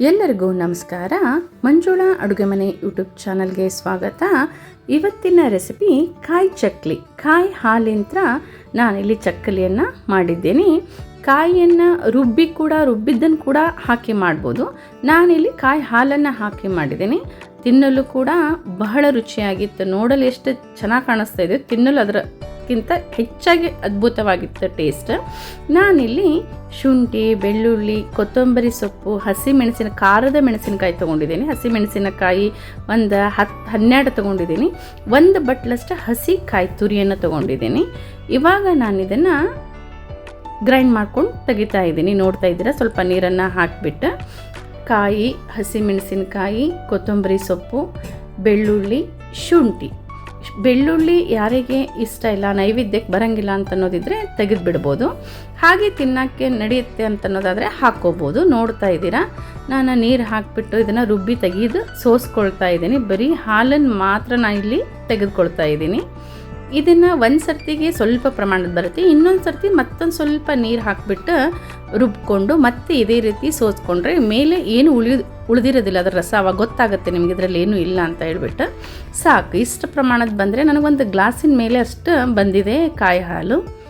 ಎಲ್ಲರಿಗೂ ನಮಸ್ಕಾರ. ಮಂಜುಳಾ ಅಡುಗೆ ಮನೆ ಯೂಟ್ಯೂಬ್ ಚಾನಲ್ಗೆ ಸ್ವಾಗತ. ಇವತ್ತಿನ ರೆಸಿಪಿ ಕಾಯಿ ಚಕ್ಲಿ, ಕಾಯಿ ಹಾಲಿಂತ ನಾನಿಲ್ಲಿ ಚಕ್ಕಲಿಯನ್ನು ಮಾಡಿದ್ದೇನೆ. ಕಾಯಿಯನ್ನು ರುಬ್ಬಿ ಕೂಡ, ರುಬ್ಬಿದ್ದನ್ನು ಕೂಡ ಹಾಕಿ ಮಾಡ್ಬೋದು. ನಾನಿಲ್ಲಿ ಕಾಯಿ ಹಾಲನ್ನು ಹಾಕಿ ಮಾಡಿದ್ದೀನಿ. ತಿನ್ನಲು ಕೂಡ ಬಹಳ ರುಚಿಯಾಗಿತ್ತು. ನೋಡಲು ಎಷ್ಟು ಚೆನ್ನಾಗಿ ಕಾಣಿಸ್ತಾ ಇದೆ. ತಿನ್ನಲು ಅದರಕ್ಕಿಂತ ಹೆಚ್ಚಾಗಿ ಅದ್ಭುತವಾಗಿತ್ತು ಟೇಸ್ಟ್ ನಾನಿಲ್ಲಿ ಶುಂಠಿ, ಬೆಳ್ಳುಳ್ಳಿ, ಕೊತ್ತಂಬರಿ ಸೊಪ್ಪು ಹಸಿ ಮೆಣಸಿನ ಖಾರದ ಮೆಣಸಿನಕಾಯಿ ತೊಗೊಂಡಿದ್ದೀನಿ. ಹಸಿ ಮೆಣಸಿನಕಾಯಿ ಒಂದು ಹತ್ತು ಹನ್ನೆರಡು ತೊಗೊಂಡಿದ್ದೀನಿ. ಒಂದು ಬಟ್ಲಷ್ಟು ಹಸಿ ಕಾಯಿ ತುರಿಯನ್ನು ತೊಗೊಂಡಿದ್ದೀನಿ. ಇವಾಗ ನಾನು ಇದನ್ನು ಗ್ರೈಂಡ್ ಮಾಡ್ಕೊಂಡು ತೆಗಿತಾ ಇದ್ದೀನಿ. ನೋಡ್ತಾ ಇದ್ದೀರಾ? ಸ್ವಲ್ಪ ನೀರನ್ನು ಹಾಕಿಬಿಟ್ಟು. ಕಾಯಿ, ಹಸಿಮೆಣಸಿನಕಾಯಿ, ಕೊತ್ತಂಬರಿ ಸೊಪ್ಪು, ಬೆಳ್ಳುಳ್ಳಿ, ಶುಂಠಿ. ಬೆಳ್ಳುಳ್ಳಿ ಯಾರಿಗೆ ಇಷ್ಟ ಇಲ್ಲ, ನೈವೇದ್ಯಕ್ಕೆ ಬರೋಂಗಿಲ್ಲ ಅಂತ ಅನ್ನೋದಿದ್ರೆ ತೆಗೆದು ಬಿಡ್ಬೋದು ಹಾಗೆ ತಿನ್ನೋಕ್ಕೆ ನಡೆಯುತ್ತೆ ಅಂತ ಅನ್ನೋದಾದರೆ ಹಾಕ್ಕೋಬೋದು. ನೋಡ್ತಾ ಇದ್ದೀರಾ? ನಾನು ನೀರು ಹಾಕಿಬಿಟ್ಟು ಇದನ್ನು ರುಬ್ಬಿ ತೆಗೆದು ಸೋಸ್ಕೊಳ್ತಾ ಇದ್ದೀನಿ. ಬರೀ ಹಾಲನ್ನು ಮಾತ್ರ ನಾನು ಇಲ್ಲಿ ತೆಗೆದುಕೊಳ್ತಾ ಇದ್ದೀನಿ. ಇದನ್ನು ಒಂದು ಸರ್ತಿಗೆ ಸ್ವಲ್ಪ ಪ್ರಮಾಣದ ಬರುತ್ತೆ. ಇನ್ನೊಂದು ಸರ್ತಿ ಮತ್ತೊಂದು ಸ್ವಲ್ಪ ನೀರು ಹಾಕಿಬಿಟ್ಟು ರುಬ್ಕೊಂಡು ಮತ್ತೆ ಇದೇ ರೀತಿ ಸೋಸ್ಕೊಂಡ್ರೆ ಮೇಲೆ ಏನು ಉಳಿ ಉಳಿದಿರೋದಿಲ್ಲ. ಅದರ ರಸ ಅವಾಗ ಗೊತ್ತಾಗುತ್ತೆ ನಿಮಗೆ. ಇದರಲ್ಲಿ ಏನೂ ಇಲ್ಲ ಅಂತ ಹೇಳ್ಬಿಟ್ಟು ಸಾಕು. ಇಷ್ಟು ಪ್ರಮಾಣದ ಬಂದರೆ ನನಗೊಂದು ಗ್ಲಾಸಿನ ಮೇಲೆ ಅಷ್ಟು ಬಂದಿದೆ ಕಾಯಿ ಹಾಲು.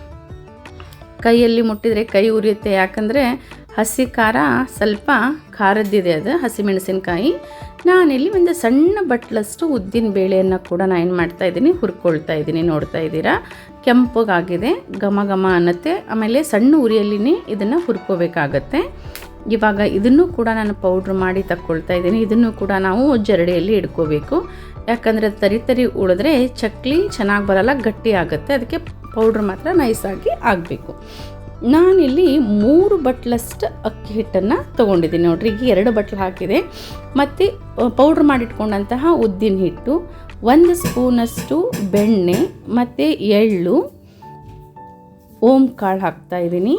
ಕೈಯಲ್ಲಿ ಮುಟ್ಟಿದರೆ ಕೈ ಉರಿಯುತ್ತೆ. ಯಾಕಂದರೆ ಹಸಿ ಖಾರ ಸ್ವಲ್ಪ ಖಾರದ್ದಿದೆ ಅದು ಹಸಿಮೆಣಸಿನ್ಕಾಯಿ ನಾನಿಲ್ಲಿ ಒಂದು ಸಣ್ಣ ಬಟ್ಲಷ್ಟು ಉದ್ದಿನ ಬೇಳೆಯನ್ನು ಕೂಡ ನಾನು ಏನು ಮಾಡ್ತಾ ಇದ್ದೀನಿ, ಹುರ್ಕೊಳ್ತಾ ಇದ್ದೀನಿ. ನೋಡ್ತಾ ಇದ್ದೀರಾ? ಕೆಂಪಗಾಗಿದೆ, ಘಮ ಘಮ ಅನ್ನತ್ತೆ. ಆಮೇಲೆ ಸಣ್ಣ ಉರಿಯಲ್ಲಿ ಇದನ್ನು ಹುರ್ಕೋಬೇಕಾಗತ್ತೆ. ಇವಾಗ ಇದನ್ನು ಕೂಡ ನಾನು ಪೌಡ್ರ್ ಮಾಡಿ ತಕ್ಕೊಳ್ತಾ ಇದ್ದೀನಿ. ಇದನ್ನು ಕೂಡ ನಾವು ಜರಡಿಯಲ್ಲಿ ಇಡ್ಕೋಬೇಕು. ಯಾಕಂದರೆ ತರಿ ತರಿ ಉಳಿದ್ರೆ ಚಕ್ಲಿ ಚೆನ್ನಾಗಿ ಬರಲ್ಲ, ಗಟ್ಟಿ ಆಗುತ್ತೆ. ಅದಕ್ಕೆ ಪೌಡ್ರ್ ಮಾತ್ರ ನೈಸಾಗಿ ಆಗಬೇಕು. ನಾನಿಲ್ಲಿ ಮೂರು ಬಟ್ಲಷ್ಟು ಅಕ್ಕಿ ಹಿಟ್ಟನ್ನು ತೊಗೊಂಡಿದ್ದೀನಿ ನೋಡ್ರಿ. ಈಗ ಎರಡು ಬಟ್ಲು ಹಾಕಿದೆ. ಮತ್ತು ಪೌಡ್ರ್ ಮಾಡಿಟ್ಕೊಂಡಂತಹ ಉದ್ದಿನ ಹಿಟ್ಟು, ಒಂದು ಸ್ಪೂನಷ್ಟು ಬೆಣ್ಣೆ, ಮತ್ತು ಎಳ್ಳು ಓಂ ಕಾಳು ಹಾಕ್ತಾ ಇದ್ದೀನಿ.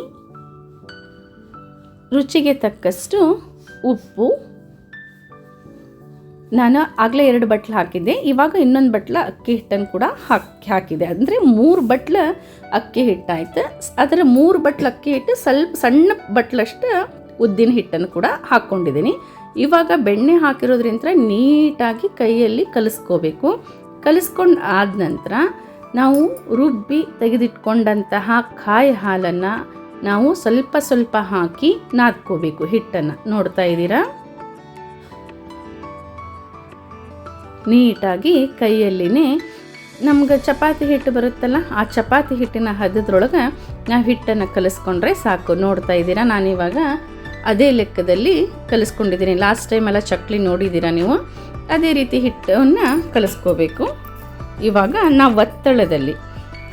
ರುಚಿಗೆ ತಕ್ಕಷ್ಟು ಉಪ್ಪು ನಾನು ಆಗಲೇ ಎರಡು ಬಟ್ಲು ಹಾಕಿದ್ದೆ. ಇವಾಗ ಇನ್ನೊಂದು ಬಟ್ಲ ಅಕ್ಕಿ ಹಿಟ್ಟನ್ನು ಕೂಡ ಹಾಕಿ, ಹಾಕಿದೆ. ಅಂದರೆ ಮೂರು ಬಟ್ಲ ಅಕ್ಕಿ ಹಿಟ್ಟಾಯಿತು. ಅದರ ಮೂರು ಬಟ್ಲು ಅಕ್ಕಿ ಹಿಟ್ಟು ಸ್ವಲ್ಪ ಸಣ್ಣ ಬಟ್ಲಷ್ಟು ಉದ್ದಿನ ಹಿಟ್ಟನ್ನು ಕೂಡ ಹಾಕ್ಕೊಂಡಿದ್ದೀನಿ. ಇವಾಗ ಬೆಣ್ಣೆ ಹಾಕಿರೋದ್ರಿಂದ ನೀಟಾಗಿ ಕೈಯಲ್ಲಿ ಕಲಿಸ್ಕೋಬೇಕು. ಕಲಿಸ್ಕೊಂಡು ಆದ ನಂತರ ನಾವು ರುಬ್ಬಿ ತೆಗೆದಿಟ್ಕೊಂಡಂತಹ ಕಾಯಿ ಹಾಲನ್ನು ನಾವು ಸ್ವಲ್ಪ ಸ್ವಲ್ಪ ಹಾಕಿ ನಾದ್ಕೋಬೇಕು ಹಿಟ್ಟನ್ನು. ನೋಡ್ತಾ ಇದ್ದೀರಾ? ನೀಟಾಗಿ ಕೈಯಲ್ಲಿನೇ ನಮ್ಗೆ ಚಪಾತಿ ಹಿಟ್ಟು ಬರುತ್ತಲ್ಲ, ಆ ಚಪಾತಿ ಹಿಟ್ಟಿನ ಹದದ್ರೊಳಗೆ ನಾವು ಹಿಟ್ಟನ್ನು ಕಲಿಸ್ಕೊಂಡ್ರೆ ಸಾಕು. ನೋಡ್ತಾ ಇದ್ದೀರಾ? ನಾನಿವಾಗ ಅದೇ ಲೆಕ್ಕದಲ್ಲಿ ಕಲಿಸ್ಕೊಂಡಿದ್ದೀನಿ. ಲಾಸ್ಟ್ ಟೈಮೆಲ್ಲ ಚಕ್ಲಿ ನೋಡಿದ್ದೀರಾ ನೀವು? ಅದೇ ರೀತಿ ಹಿಟ್ಟನ್ನು ಕಲಿಸ್ಕೋಬೇಕು. ಇವಾಗ ನಾವು ಒತ್ತಳದಲ್ಲಿ,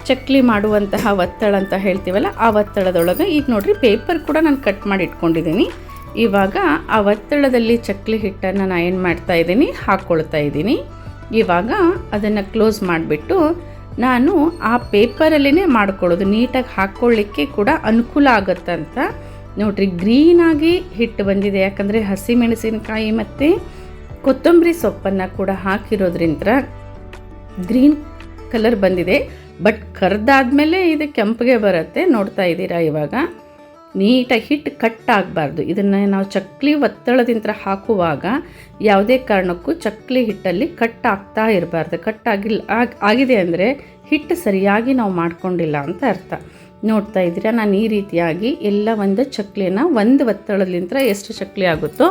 ಚಕ್ಲಿ ಮಾಡುವಂತಹ ಒತ್ತಳ ಅಂತ ಹೇಳ್ತೀವಲ್ಲ, ಆ ಒತ್ತಳದೊಳಗೆ ಈಗ ನೋಡಿರಿ, ಪೇಪರ್ ಕೂಡ ನಾನು ಕಟ್ ಮಾಡಿ ಇಟ್ಕೊಂಡಿದ್ದೀನಿ. ಇವಾಗ ಆ ಒತ್ತಡದಲ್ಲಿ ಚಕ್ಲಿ ಹಿಟ್ಟನ್ನು ನಾನು ಏನು ಮಾಡ್ತಾ ಇದ್ದೀನಿ ಹಾಕ್ಕೊಳ್ತಾ ಇದ್ದೀನಿ. ಇವಾಗ ಅದನ್ನು ಕ್ಲೋಸ್ ಮಾಡಿಬಿಟ್ಟು ನಾನು ಆ ಪೇಪರಲ್ಲೇ ಮಾಡ್ಕೊಳ್ಳೋದು. ನೀಟಾಗಿ ಹಾಕ್ಕೊಳ್ಳಿಕ್ಕೆ ಕೂಡ ಅನುಕೂಲ ಆಗುತ್ತಂತ ನೋಡ್ರಿ, ಗ್ರೀನಾಗಿ ಹಿಟ್ಟು ಬಂದಿದೆ. ಯಾಕಂದರೆ ಹಸಿಮೆಣಸಿನಕಾಯಿ ಮತ್ತು ಕೊತ್ತಂಬರಿ ಸೊಪ್ಪನ್ನು ಕೂಡ ಹಾಕಿರೋದ್ರಿಂದ ಗ್ರೀನ್ ಕಲರ್ ಬಂದಿದೆ. ಬಟ್ ಕರ್ದಾದ್ಮೇಲೆ ಇದು ಕೆಂಪಗೆ ಬರುತ್ತೆ. ನೋಡ್ತಾ ಇದ್ದೀರಾ ಇವಾಗ? ನೀಟಾಗಿ ಹಿಟ್ಟು ಕಟ್ ಆಗಬಾರ್ದು. ಇದನ್ನು ನಾವು ಚಕ್ಲಿ ಒತ್ತಳದಿಂದ ಹಾಕುವಾಗ ಯಾವುದೇ ಕಾರಣಕ್ಕೂ ಚಕ್ಲಿ ಹಿಟ್ಟಲ್ಲಿ ಕಟ್ ಆಗ್ತಾ ಇರಬಾರ್ದು. ಕಟ್ ಆಗಿಲ್ಲ ಆಗಿದೆ ಅಂದರೆ ಹಿಟ್ಟು ಸರಿಯಾಗಿ ನಾವು ಮಾಡ್ಕೊಂಡಿಲ್ಲ ಅಂತ ಅರ್ಥ. ನೋಡ್ತಾ ಇದ್ದೀರಾ, ನಾನು ಈ ರೀತಿಯಾಗಿ ಎಲ್ಲ ಒಂದು ಚಕ್ಲಿನ ಒಂದು ಒತ್ತಳದಿಂದ ಎಷ್ಟು ಚಕ್ಲಿ ಆಗುತ್ತೋ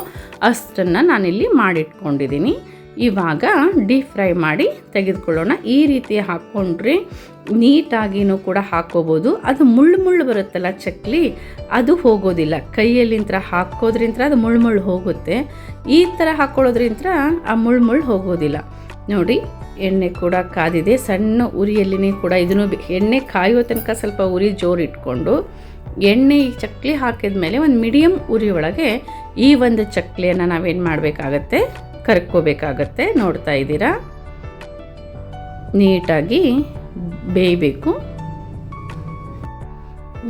ಅಷ್ಟನ್ನು ನಾನಿಲ್ಲಿ ಮಾಡಿಟ್ಕೊಂಡಿದ್ದೀನಿ. ಇವಾಗ ಡೀಪ್ ಫ್ರೈ ಮಾಡಿ ತೆಗೆದುಕೊಳ್ಳೋಣ. ಈ ರೀತಿ ಹಾಕ್ಕೊಂಡ್ರೆ ನೀಟಾಗಿನೂ ಕೂಡ ಹಾಕ್ಕೋಬೋದು. ಅದು ಮುಳ್ಳು ಮುಳ್ಳು ಬರುತ್ತಲ್ಲ ಚಕ್ಲಿ, ಅದು ಹೋಗೋದಿಲ್ಲ. ಕೈಯಲ್ಲಿಂತ್ರ ಹಾಕೋದ್ರಿಂದ ಅದು ಮುಳ್ಳು ಮುಳ್ಳು ಹೋಗುತ್ತೆ. ಈ ಥರ ಹಾಕ್ಕೊಳ್ಳೋದ್ರಿಂತ ಆ ಮುಳ್ಳು ಮುಳ್ಳು ಹೋಗೋದಿಲ್ಲ. ನೋಡಿ, ಎಣ್ಣೆ ಕೂಡ ಕಾದಿದೆ. ಸಣ್ಣ ಉರಿಯಲ್ಲಿನೇ ಕೂಡ ಇದನ್ನು ಎಣ್ಣೆ ಕಾಯುವ ತನಕ ಸ್ವಲ್ಪ ಉರಿ ಜೋರು ಇಟ್ಕೊಂಡು ಎಣ್ಣೆ ಈ ಚಕ್ಲಿ ಹಾಕಿದ ಮೇಲೆ ಒಂದು ಮೀಡಿಯಮ್ ಉರಿ ಒಳಗೆ ಈ ಒಂದು ಚಕ್ಲಿಯನ್ನು ನಾವೇನು ಮಾಡಬೇಕಾಗತ್ತೆ? ಕರ್ಕೋಬೇಕಾಗತ್ತೆ, ನೋಡ್ತಾ ಇದ್ದೀರಾ? ನೀಟಾಗಿ ಬೇಯಬೇಕು.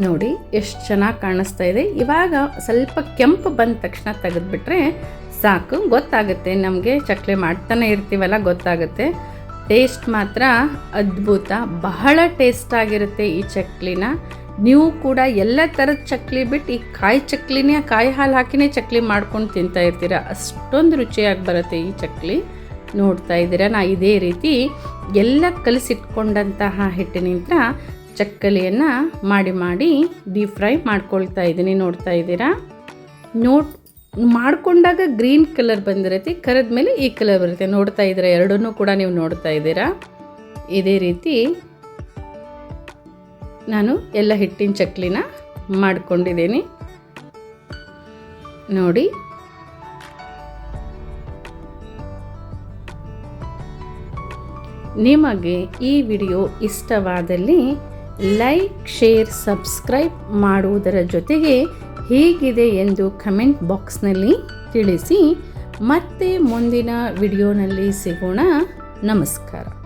ನೋಡಿ, ಎಷ್ಟು ಚೆನ್ನಾಗಿ ಕಾಣಿಸ್ತಾ ಇದೆ. ಇವಾಗ ಸ್ವಲ್ಪ ಕೆಂಪು ಬಂದ ತಕ್ಷಣ ತೆಗೆದುಬಿಟ್ರೆ ಸಾಕು, ಗೊತ್ತಾಗುತ್ತೆ. ನಮಗೆ ಚಕ್ಲಿ ಮಾಡ್ತಾನೆ ಇರ್ತೀವಲ್ಲ, ಗೊತ್ತಾಗುತ್ತೆ. ಟೇಸ್ಟ್ ಮಾತ್ರ ಅದ್ಭುತ. ಬಹಳ ಟೇಸ್ಟ್ ಆಗಿರುತ್ತೆ ಈ ಚಕ್ಲಿನ. ನೀವು ಕೂಡ ಎಲ್ಲ ಥರದ ಚಕ್ಲಿ ಬಿಟ್ಟು ಈ ಕಾಯಿ ಚಕ್ಲಿನೇ, ಕಾಯಿ ಹಾಲು ಹಾಕಿನೇ ಚಕ್ಲಿ ಮಾಡ್ಕೊಂಡು ತಿಂತಾ ಇರ್ತೀರ? ಅಷ್ಟೊಂದು ರುಚಿಯಾಗಿ ಬರುತ್ತೆ ಈ ಚಕ್ಲಿ. ನೋಡ್ತಾ ಇದ್ದೀರ? ನಾ ಇದೇ ರೀತಿ ಎಲ್ಲ ಕಲಸಿಟ್ಕೊಂಡಂತಹ ಹಿಟ್ಟಿನಿಂದ ಚಕ್ಕಲಿಯನ್ನು ಮಾಡಿ ಮಾಡಿ ಡೀಪ್ ಫ್ರೈ ಮಾಡ್ಕೊಳ್ತಾ ಇದ್ದೀನಿ. ನೋಡ್ತಾ ಇದ್ದೀರಾ? ನೋಡ್, ಮಾಡಿಕೊಂಡಾಗ ಗ್ರೀನ್ ಕಲರ್ ಬಂದಿರುತ್ತೆ ಕರೆದ ಮೇಲೆ ಈ ಕಲರ್ ಬರುತ್ತೆ. ನೋಡ್ತಾ ಇದ್ದೀರಾ? ಎರಡನ್ನೂ ಕೂಡ ನೀವು ನೋಡ್ತಾ ಇದ್ದೀರಾ? ಇದೇ ರೀತಿ ನಾನು ಎಲ್ಲ ಹಿಟ್ಟಿನ ಚಕ್ಲಿನ ಮಾಡ್ಕೊಂಡಿದ್ದೀನಿ. ನೋಡಿ. ನಿಮಗೆ ಈ ವಿಡಿಯೋ ಇಷ್ಟವಾದಲ್ಲಿ ಲೈಕ್, ಶೇರ್, ಸಬ್ಸ್ಕ್ರೈಬ್ ಮಾಡುವುದರ ಜೊತೆಗೆ ಹೇಗಿದೆ ಎಂದು ಕಮೆಂಟ್ ಬಾಕ್ಸ್ನಲ್ಲಿ ತಿಳಿಸಿ. ಮತ್ತೆ ಮುಂದಿನ ವಿಡಿಯೋನಲ್ಲಿ ಸಿಗೋಣ. ನಮಸ್ಕಾರ.